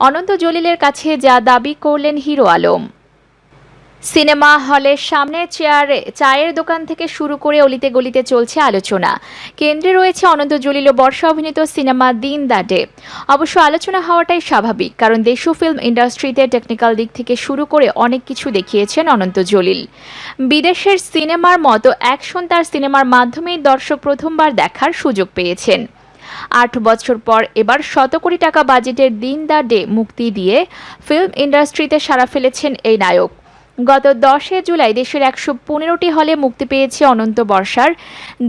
অনন্ত জলিলের কাছে যা দাবি করলেন হিরো আলম। সিনেমা হলের সামনে চেয়ারে, চায়ের দোকান থেকে শুরু করে অলিতে গলিতে চলছে আলোচনা। কেন্দ্রে রয়েছে অনন্ত জলিল বর্ষা অভিনীত সিনেমা দিন দ্য ডে অবশ্য আলোচনা হওয়াটাই স্বাভাবিক, কারণ দেশীয় ফিল্ম ইন্ডাস্ট্রিতে টেকনিক্যাল দিক থেকে শুরু করে অনেক কিছু দেখিয়েছেন অনন্ত জলিল। বিদেশের সিনেমার মতো অ্যাকশন তার সিনেমার মাধ্যমেই দর্শক প্রথমবার দেখার সুযোগ পেয়েছেন। আট বছর পর এবার শত কোটি টাকা বাজেটের দিন দা ডে মুক্তি দিয়ে ফিল্ম ইন্ডাস্ট্রিতে সাড়া ফেলেছেন এই নায়ক। গত দশে জুলাই দেশের একশো পনেরোটি হলে মুক্তি পেয়েছে অনন্ত বর্ষার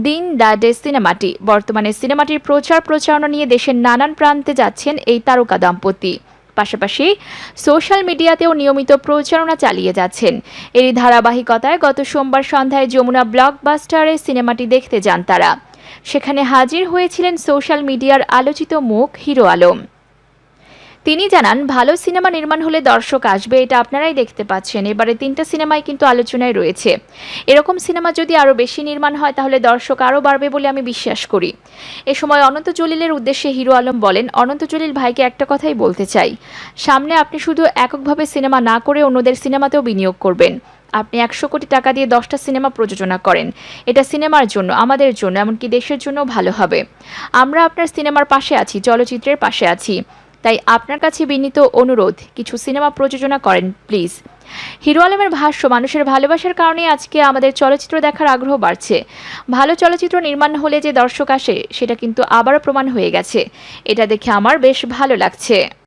দিন দা ডে সিনেমাটি। বর্তমানে সিনেমাটির প্রচার প্রচারণা নিয়ে দেশের নানান প্রান্তে যাচ্ছেন এই তারকা দম্পতি। পাশাপাশি সোশ্যাল মিডিয়াতেও নিয়মিত প্রচারণা চালিয়ে যাচ্ছেন। এরই ধারাবাহিকতায় গত সোমবার সন্ধ্যায় যমুনা ব্লকবাস্টারে সিনেমাটি দেখতে যান তারা। সেখানে হাজির হয়েছিলেন সোশ্যাল মিডিয়ার আলোচিত মুখ হিরো আলম। তিনি জানান, ভালো সিনেমা নির্মাণ হলে দর্শক আসবে, এটা আপনারাই দেখতে পাচ্ছেন। এবারে তিনটা সিনেমাই কিন্তু আলোচনায় রয়েছে। এরকম সিনেমা যদি আরও বেশি নির্মাণ হয়, তাহলে দর্শক আরও বাড়বে বলে আমি বিশ্বাস করি। এ সময় অনন্ত জলিলের উদ্দেশ্যে হিরো আলম বলেন, অনন্ত জলিল ভাইকে একটা কথাই বলতে চাই। সামনে আপনি শুধু এককভাবে সিনেমা না করে অন্যদের সিনেমাতেও বিনিয়োগ করবেন। আপনি একশো কোটি টাকা দিয়ে দশটা সিনেমা প্রযোজনা করেন। এটা সিনেমার জন্য, আমাদের জন্য, এমনকি দেশের জন্য ভালো হবে। আমরা আপনার সিনেমার পাশে আছি, চলচ্চিত্রের পাশে আছি। তাই আপনার কাছে বিনীত অনুরোধ, কিছু সিনেমা প্রযোজনা করেন, প্লিজ। হিরো আলমের ভাষ্য, মানুষের ভালোবাসার কারণে আজকে আমাদের চলচ্চিত্র দেখার আগ্রহ বাড়ছে। ভালো চলচ্চিত্র নির্মাণ হলে যে দর্শক আসে, সেটা কিন্তু আবারও প্রমাণ হয়ে গেছে। এটা দেখে আমার বেশ ভালো লাগছে।